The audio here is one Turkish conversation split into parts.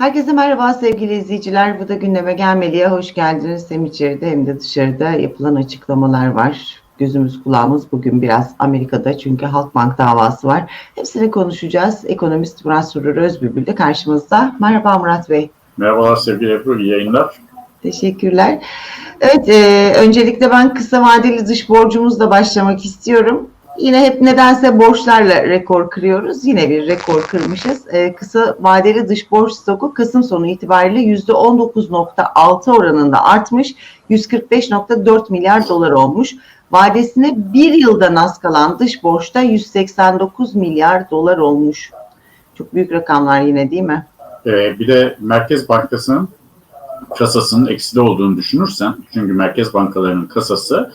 Herkese merhaba sevgili izleyiciler. Bu da gündeme gelmeliye hoş geldiniz. Hem içeride hem de dışarıda yapılan açıklamalar var. Gözümüz kulağımız bugün biraz Amerika'da çünkü Halkbank davası var. Hepsini konuşacağız. Ekonomist Murat Surur Özbülbül de karşımızda. Merhaba Murat Bey. Merhabalar sevgili Ebru, iyi yayınlar. Teşekkürler. Evet, e, öncelikle ben kısa vadeli dış borcumuzla başlamak istiyorum. Yine hep nedense borçlarla rekor kırıyoruz. Yine bir rekor kırmışız. E, kısa vadeli dış borç stoku Kasım sonu itibariyle %19.6 oranında artmış. 145.4 milyar dolar olmuş. Vadesine bir yıldan az kalan dış borçta 189 milyar dolar olmuş. Çok büyük rakamlar yine değil mi? Ee, bir de Merkez Bankası'nın kasasının eksili olduğunu düşünürsen, çünkü merkez bankalarının kasası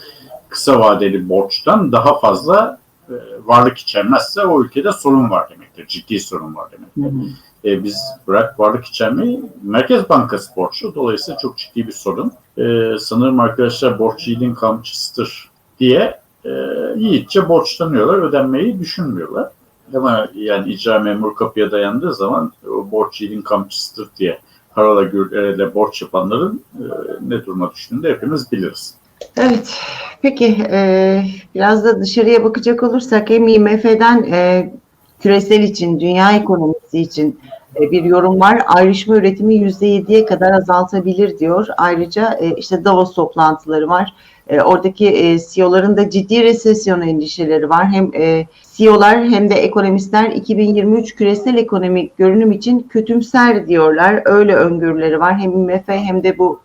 kısa vadeli borçtan daha fazla e, varlık içermezse o ülkede sorun var demektir. Ciddi sorun var demektir. Hı hı. E, biz bırak varlık içermeyi Merkez Bankası borçlu. Dolayısıyla çok ciddi bir sorun. E, sanırım arkadaşlar borç yiğidin kamçısıdır diye e, yiğitçe borçlanıyorlar. Ödenmeyi düşünmüyorlar. Ama yani icra memur kapıya dayandığı zaman o borç yiğidin kamçısıdır diye parala gürlerle borç yapanların e, ne duruma düştüğünü de hepimiz biliriz. Evet, peki e, biraz da dışarıya bakacak olursak hem IMF'den e, küresel için, dünya ekonomisi için e, bir yorum var. Ayrışma üretimi %7'ye kadar azaltabilir diyor. Ayrıca e, işte Davos toplantıları var. E, oradaki e, CEO'ların da ciddi resesyon endişeleri var. Hem e, CEO'lar hem de ekonomistler 2023 küresel ekonomik görünüm için kötümser diyorlar. Öyle öngörüleri var. Hem IMF hem de bu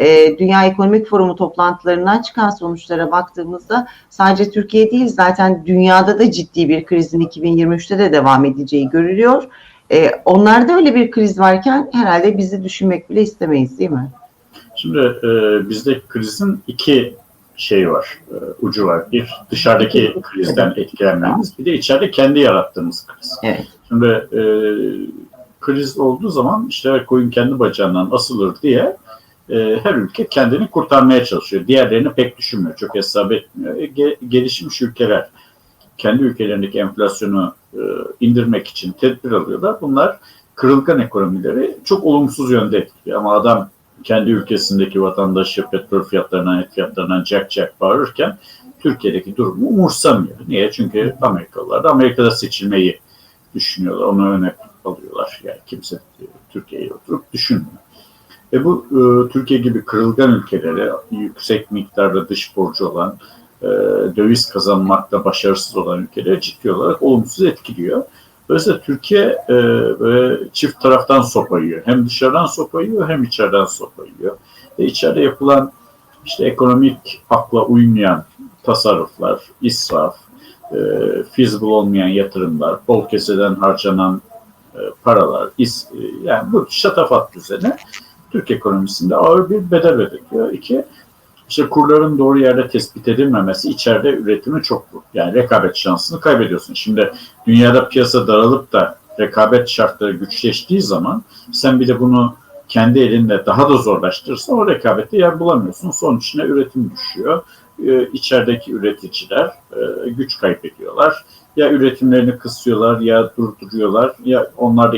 e, Dünya Ekonomik Forumu toplantılarından çıkan sonuçlara baktığımızda sadece Türkiye değil zaten dünyada da ciddi bir krizin 2023'te de devam edeceği görülüyor. E, onlarda öyle bir kriz varken herhalde bizi düşünmek bile istemeyiz değil mi? Şimdi e, bizde krizin iki şeyi var, e, ucu var. Bir dışarıdaki krizden etkilenmemiz, bir de içeride kendi yarattığımız kriz. Evet. Şimdi e, kriz olduğu zaman işte koyun kendi bacağından asılır diye e, her ülke kendini kurtarmaya çalışıyor. Diğerlerini pek düşünmüyor, çok hesap etmiyor. E, ge- gelişmiş ülkeler kendi ülkelerindeki enflasyonu e, indirmek için tedbir alıyorlar. Bunlar kırılgan ekonomileri çok olumsuz yönde etkiliyor. Ama adam kendi ülkesindeki vatandaşı petrol fiyatlarından, et fiyatlarından cak cak bağırırken Türkiye'deki durumu umursamıyor. Niye? Çünkü Amerikalılar da Amerika'da seçilmeyi düşünüyorlar. Onu öne alıyorlar. Yani kimse e, Türkiye'ye oturup düşünmüyor. Ve bu e, Türkiye gibi kırılgan ülkelere yüksek miktarda dış borcu olan, e, döviz kazanmakta başarısız olan ülkeleri ciddi olarak olumsuz etkiliyor. Dolayısıyla Türkiye e, böyle çift taraftan sopa yiyor. Hem dışarıdan sopa yiyor hem içeriden sopa yiyor. E, içeride yapılan işte ekonomik akla uymayan tasarruflar, israf, e, feasible olmayan yatırımlar, bol keseden harcanan e, paralar, is, e, yani bu şatafat düzeni Türk ekonomisinde ağır bir bedel ödetiyor. İki, işte kurların doğru yerde tespit edilmemesi içeride üretimi çok bu. Yani rekabet şansını kaybediyorsun. Şimdi dünyada piyasa daralıp da rekabet şartları güçleştiği zaman sen bir de bunu kendi elinle daha da zorlaştırırsan o rekabette yer bulamıyorsun. Sonuç ne? Üretim düşüyor. Ee, içerideki üreticiler e, güç kaybediyorlar. Ya üretimlerini kısıyorlar ya durduruyorlar ya onlar da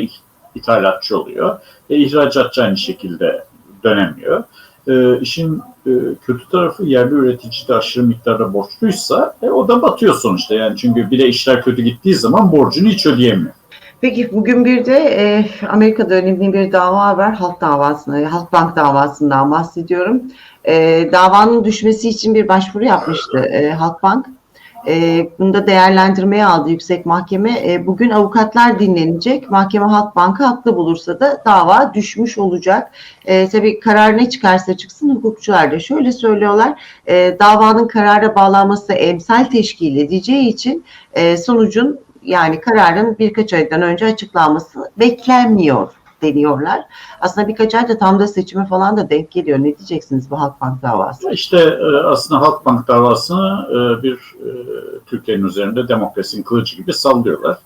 ithalatçı oluyor. E, ihracatçı aynı şekilde dönemiyor. E, işin e, kötü tarafı yerli üretici de aşırı miktarda borçluysa e, o da batıyor sonuçta. Yani çünkü bir de işler kötü gittiği zaman borcunu hiç ödeyemiyor. Peki bugün bir de e, Amerika'da önemli bir dava var. Halk davasına, Halkbank davasından bahsediyorum. E, davanın düşmesi için bir başvuru yapmıştı e, Halkbank. E, bunu da değerlendirmeye aldı yüksek mahkeme. E, bugün avukatlar dinlenecek. Mahkeme Halkbank'ı haklı bulursa da dava düşmüş olacak. E, tabii karar ne çıkarsa çıksın hukukçular da şöyle söylüyorlar. E, davanın karara bağlanması emsal teşkil edeceği için e, sonucun yani kararın birkaç aydan önce açıklanması beklenmiyor deniyorlar. Aslında birkaç ayda tam da seçime falan da denk geliyor. Ne diyeceksiniz bu Halkbank davası? İşte e, aslında Halkbank davasını e, bir e, Türkiye'nin üzerinde demokrasinin kılıcı gibi sallıyorlar.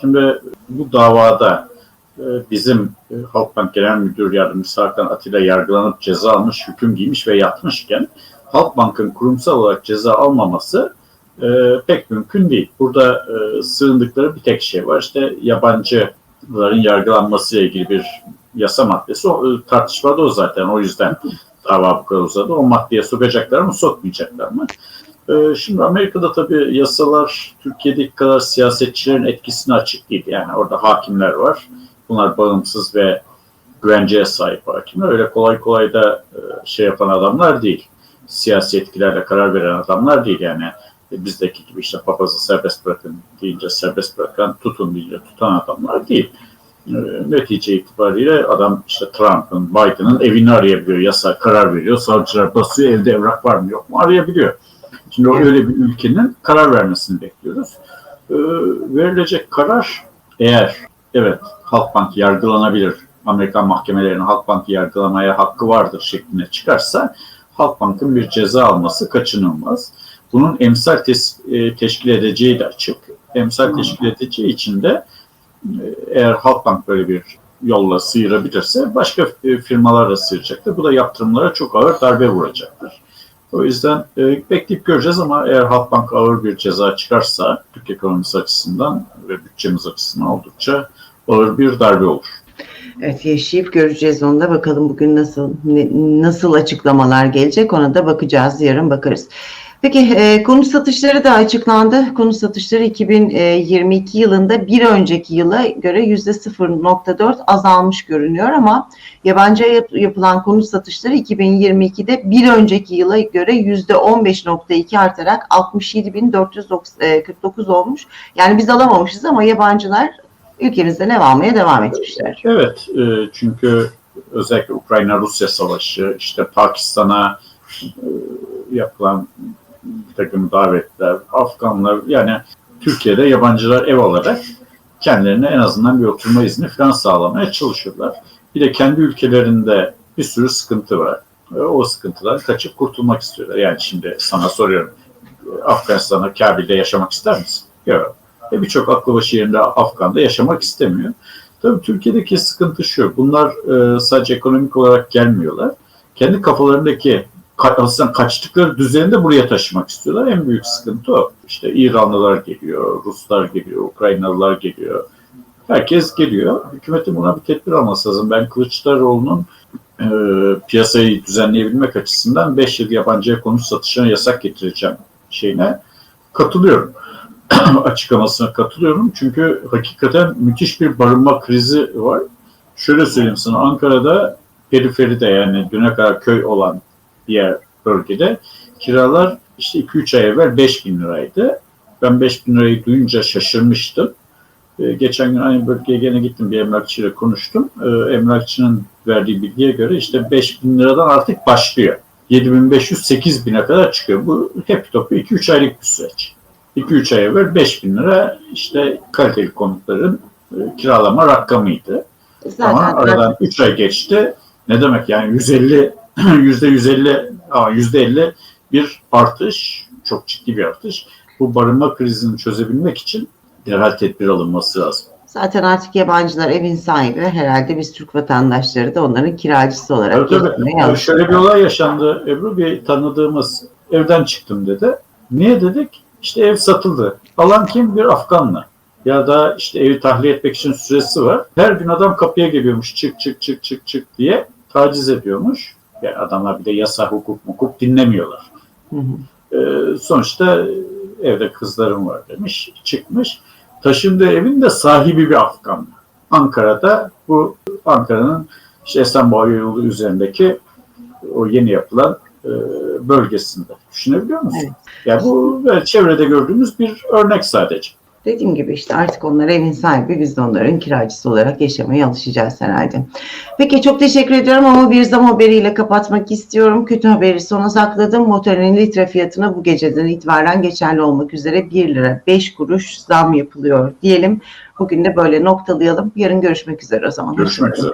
Şimdi bu davada bizim Halkbank Genel Müdür Yardımcısı Hakan Atilla yargılanıp ceza almış, hüküm giymiş ve yatmışken Halkbank'ın kurumsal olarak ceza almaması pek mümkün değil. Burada sığındıkları bir tek şey var. İşte yabancıların yargılanması ile ilgili bir yasa maddesi o, e, tartışmada o zaten. O yüzden dava bu kadar uzadı. O maddeye sokacaklar mı sokmayacaklar mı? E, şimdi Amerika'da tabii yasalar Türkiye'deki kadar siyasetçilerin etkisine açık değil. Yani orada hakimler var. Bunlar bağımsız ve güvenceye sahip hakimler. Öyle kolay kolay da e, şey yapan adamlar değil. Siyasi etkilerle karar veren adamlar değil yani. E, bizdeki gibi işte papazı serbest bırakın deyince serbest bırakan, tutun deyince tutan adamlar değil. E, netice itibariyle adam işte Trump'ın, Biden'ın evini arayabiliyor, yasa karar veriyor, savcılar basıyor, evde evrak var mı yok mu arayabiliyor. Şimdi öyle bir ülkenin karar vermesini bekliyoruz. E, verilecek karar eğer evet Halkbank yargılanabilir, Amerikan mahkemelerinin Halkbank'ı yargılamaya hakkı vardır şeklinde çıkarsa Halkbank'ın bir ceza alması kaçınılmaz. Bunun emsal tes- e, teşkil edeceği de açık. Emsal teşkil edeceği için de e, eğer Halkbank böyle bir yolla sıyırabilirse başka e, firmalar da sıyıracaktır. Bu da yaptırımlara çok ağır darbe vuracaktır. O yüzden e, bekleyip göreceğiz ama eğer Halkbank ağır bir ceza çıkarsa Türk ekonomisi açısından ve bütçemiz açısından oldukça ağır bir darbe olur. Evet yaşayıp göreceğiz onu da bakalım bugün nasıl ne- nasıl açıklamalar gelecek ona da bakacağız yarın bakarız. Peki e, konut satışları da açıklandı. Konut satışları 2022 yılında bir önceki yıla göre yüzde 0.4 azalmış görünüyor ama yabancı yap- yapılan konut satışları 2022'de bir önceki yıla göre yüzde 15.2 artarak 67.449 olmuş. Yani biz alamamışız ama yabancılar ülkemizden ev almaya devam etmişler. Evet, e, çünkü özellikle Ukrayna-Rusya savaşı, işte Pakistan'a e, yapılan bir takım davetler, Afganlar, yani Türkiye'de yabancılar ev alarak kendilerine en azından bir oturma izni falan sağlamaya çalışıyorlar. Bir de kendi ülkelerinde bir sürü sıkıntı var. O sıkıntıdan kaçıp kurtulmak istiyorlar. Yani şimdi sana soruyorum, Afganistan'a, Kabil'de yaşamak ister misin? Yok. E birçok aklı başı yerinde Afgan'da yaşamak istemiyor. Tabii Türkiye'deki sıkıntı şu, bunlar e, sadece ekonomik olarak gelmiyorlar. Kendi kafalarındaki ka- aslında kaçtıkları düzeni de buraya taşımak istiyorlar. En büyük sıkıntı o. İşte İranlılar geliyor, Ruslar geliyor, Ukraynalılar geliyor. Herkes geliyor. Hükümetin buna bir tedbir alması lazım. Ben Kılıçdaroğlu'nun e, piyasayı düzenleyebilmek açısından 5 yıl yabancıya konut satışına yasak getireceğim şeyine katılıyorum. açıklamasına katılıyorum. Çünkü hakikaten müthiş bir barınma krizi var. Şöyle söyleyeyim sana Ankara'da periferide yani düne kadar köy olan diğer bölgede kiralar işte 2-3 ay evvel 5 bin liraydı. Ben 5 bin lirayı duyunca şaşırmıştım. Ee, geçen gün aynı bölgeye gene gittim bir emlakçıyla konuştum. Ee, emlakçının verdiği bilgiye göre işte 5 bin liradan artık başlıyor. 7500 bin'e kadar çıkıyor. Bu hep topu 2-3 aylık bir süreç. 2-3 ay evvel 5 bin lira işte kaliteli konutların e, kiralama rakamıydı. Ama Zaten aradan 3 ay geçti. Ne demek yani 150 yüzde 150 aa, yüzde 50 bir artış, çok ciddi bir artış. Bu barınma krizini çözebilmek için derhal tedbir alınması lazım. Zaten artık yabancılar evin sahibi herhalde biz Türk vatandaşları da onların kiracısı olarak Tabii tabii. Şöyle bir olay yaşandı Ebru. Bir tanıdığımız evden çıktım dedi. Niye dedik? İşte ev satıldı. Alan kim? Bir Afganlı. Ya da işte evi tahliye etmek için süresi var. Her gün adam kapıya geliyormuş. Çık çık çık çık çık diye taciz ediyormuş. Yani adamlar bir de yasa hukuk hukuk dinlemiyorlar. Hı hı. Ee, sonuçta evde kızlarım var demiş. Çıkmış. Taşındığı evin de sahibi bir Afganlı. Ankara'da bu Ankara'nın işte Esenboğa yolu üzerindeki o yeni yapılan e, bölgesinde. Düşünebiliyor musun? Evet. Ya bu böyle çevrede gördüğümüz bir örnek sadece. Dediğim gibi işte artık onlar evin sahibi biz de onların kiracısı olarak yaşamaya alışacağız herhalde. Peki çok teşekkür ediyorum ama bir zam haberiyle kapatmak istiyorum. Kötü haberi sona sakladım. Motorinin litre fiyatına bu geceden itibaren geçerli olmak üzere 1 lira 5 kuruş zam yapılıyor diyelim. Bugün de böyle noktalayalım. Yarın görüşmek üzere o zaman. Görüşmek üzere.